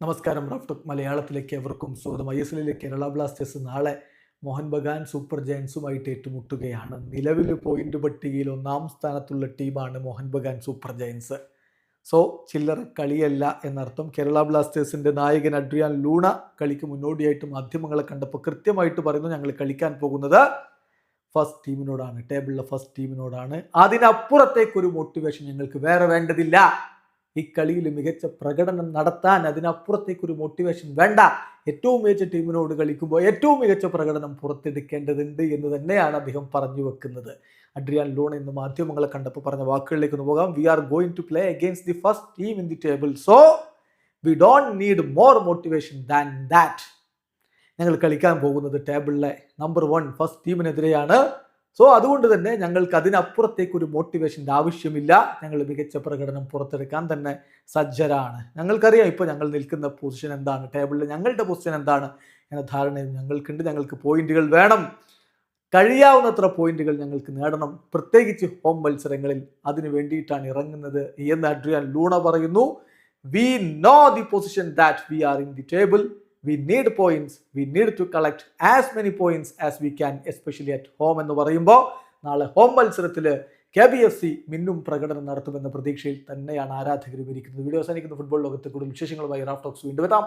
നമസ്കാരം റാഫ്റ്റോക്ക് മലയാളത്തിലേക്ക് എവർക്കും സ്വാഗതം. ഐ എസ് എല്ലിലെ കേരള ബ്ലാസ്റ്റേഴ്സ് നാളെ മോഹൻ ബഗാൻ സൂപ്പർ ജയൻസുമായിട്ട് ഏറ്റുമുട്ടുകയാണ്. നിലവിൽ പോയിന്റ് പട്ടികയിൽ ഒന്നാം സ്ഥാനത്തുള്ള ടീമാണ് Mohun Bagan super giants. So ചില്ലറ കളിയല്ല എന്നർത്ഥം കേരള ബ്ലാസ്റ്റേഴ്സിന്റെ നായകൻ അഡ്രിയാൻ ലൂണ കളിക്ക് മുന്നോടിയായിട്ട് മാധ്യമങ്ങളെ കണ്ടപ്പോൾ കൃത്യമായിട്ട് പറയുന്നു ഞങ്ങൾ കളിക്കാൻ പോകുന്നത് ഫസ്റ്റ് ടീമിനോടാണ് ടേബിളിലെ ഫസ്റ്റ് ടീമിനോടാണ് അതിനപ്പുറത്തേക്കൊരു മോട്ടിവേഷൻ ഞങ്ങൾക്ക് വേറെ വേണ്ടതില്ല. ഈ കളിയിൽ മികച്ച പ്രകടനം നടത്താൻ അതിനപ്പുറത്തേക്കൊരു മോട്ടിവേഷൻ വേണ്ട. ഏറ്റവും മികച്ച ടീമിനോട് കളിക്കുമ്പോൾ ഏറ്റവും മികച്ച പ്രകടനം പുറത്തെടുക്കേണ്ടതുണ്ട് എന്ന് തന്നെയാണ് അദ്ദേഹം പറഞ്ഞു വെക്കുന്നത്. അഡ്രിയാൻ ലോൺ എന്ന് മാധ്യമങ്ങളെ കണ്ടപ്പോൾ പറഞ്ഞ വാക്കുകളിലേക്ക് ഒന്ന് പോകാം. We are going to play against the first team in the table so we don't need more motivation than that ഞങ്ങൾ കളിക്കാൻ പോകുന്നത് ടേബിളിലെ നമ്പർ വൺ ഫസ്റ്റ് ടീമിനെതിരെയാണ് സോ അതുകൊണ്ട് തന്നെ ഞങ്ങൾക്ക് അതിനപ്പുറത്തേക്ക് ഒരു മോട്ടിവേഷന്റെ ആവശ്യമില്ല. ഞങ്ങൾ മികച്ച പ്രകടനം പുറത്തെടുക്കാൻ തന്നെ സജ്ജരാണ്. ഞങ്ങൾക്കറിയാം ഇപ്പോൾ ഞങ്ങൾ നിൽക്കുന്ന പൊസിഷൻ എന്താണ് ടേബിളിൽ ഞങ്ങളുടെ പൊസിഷൻ എന്താണ് എന്ന ധാരണയും ഞങ്ങൾക്കുണ്ട്. ഞങ്ങൾക്ക് പോയിന്റുകൾ വേണം. കഴിയാവുന്നത്ര പോയിന്റുകൾ ഞങ്ങൾക്ക് നേടണം. പ്രത്യേകിച്ച് ഹോം മത്സരങ്ങളിൽ അതിനു വേണ്ടിയിട്ടാണ് ഇറങ്ങുന്നത് എന്ന് അഡ്രിയാൻ ലൂണ പറയുന്നു. We know the position that we are in the table we need points we need to collect as many points as we can especially at home എന്ന് പറയുമ്പോൾ നാളെ ഹോം മത്സരത്തിൽ കെ ബി എഫ് സി മിന്നും പ്രകടനം നടത്തുമെന്ന പ്രതീക്ഷയിൽ തന്നെയാണ് ആരാധകരും ഇരിക്കുന്നത് വീഡിയോ അവസാനിക്കുന്ന. ഫുട്ബോൾ ലോകത്തെ കൂടുതൽ വിശേഷങ്ങളുമായി റാഫ്റ്റോക്സ് വീണ്ടും എത്താം.